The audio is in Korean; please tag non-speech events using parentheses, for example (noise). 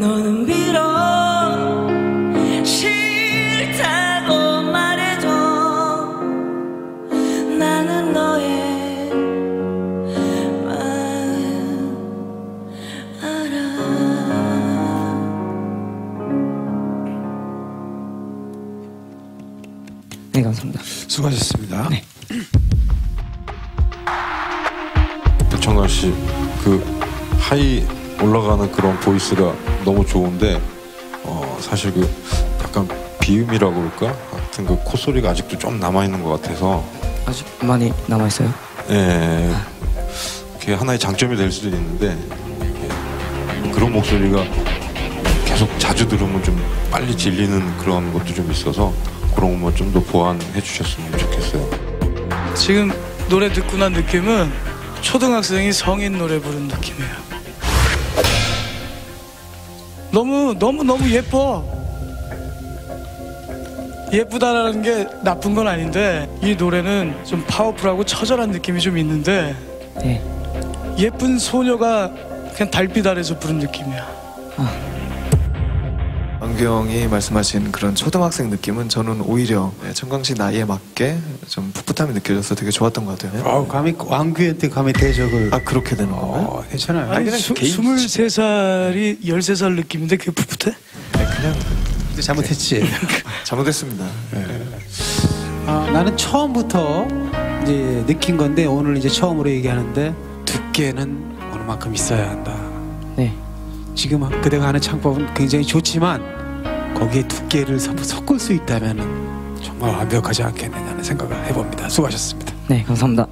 너는 비록 싫다고 말해도 나는 너의 마음 알아 네 감사합니다. 수고하셨습니다. 네. 백천관 씨, 그 하이 올라가는 그런 보이스가 너무 좋은데 어, 사실 그 약간 비음이라고 그럴까? 하여튼 그 콧소리가 아직도 좀 남아 있는 것 같아서 아직 많이 남아 있어요. 예, 그게 하나의 장점이 될 수도 있는데 예, 그런 목소리가 계속 자주 들으면 좀 빨리 질리는 그런 것도 좀 있어서 그런 것만 좀 더 보완해 주셨으면 좋겠어요. 지금 노래 듣고 난 느낌은 초등학생이 성인 노래 부른 느낌이에요. 너무 너무 너무 예뻐. 예쁘다라는 게 나쁜 건 아닌데 이 노래는 좀 파워풀하고 처절한 느낌이 좀 있는데 네. 예쁜 소녀가 그냥 달빛 아래서 부른 느낌이야. 안경이 말씀하신 그런 초등학생 느낌은 저는 오히려 청강 씨 나이에 맞게 좀 풋풋함이 느껴져서 되게 좋았던 것 같아요. 아, 감히 왕규한테 감히 대적을. 아 그렇게 되는 건가요? 어, 괜찮아요. 아니, 그냥 수, 개인 23살이 13살 느낌인데 그게 풋풋해? 네, 그냥 근데 잘못했지. (laughs) 잘못했습니다. 아, 나는 처음부터 이제 느낀 건데 오늘 이제 처음으로 얘기하는데 두께는 어느 만큼 있어야 한다. 네. 지금 그대가 하는 창법은 굉장히 좋지만 거기에 두께를 섞- 섞을 수 있다면은 정말 완벽하지 않겠느냐는 생각을 해봅니다. 수고하셨습니다. 네 감사합니다.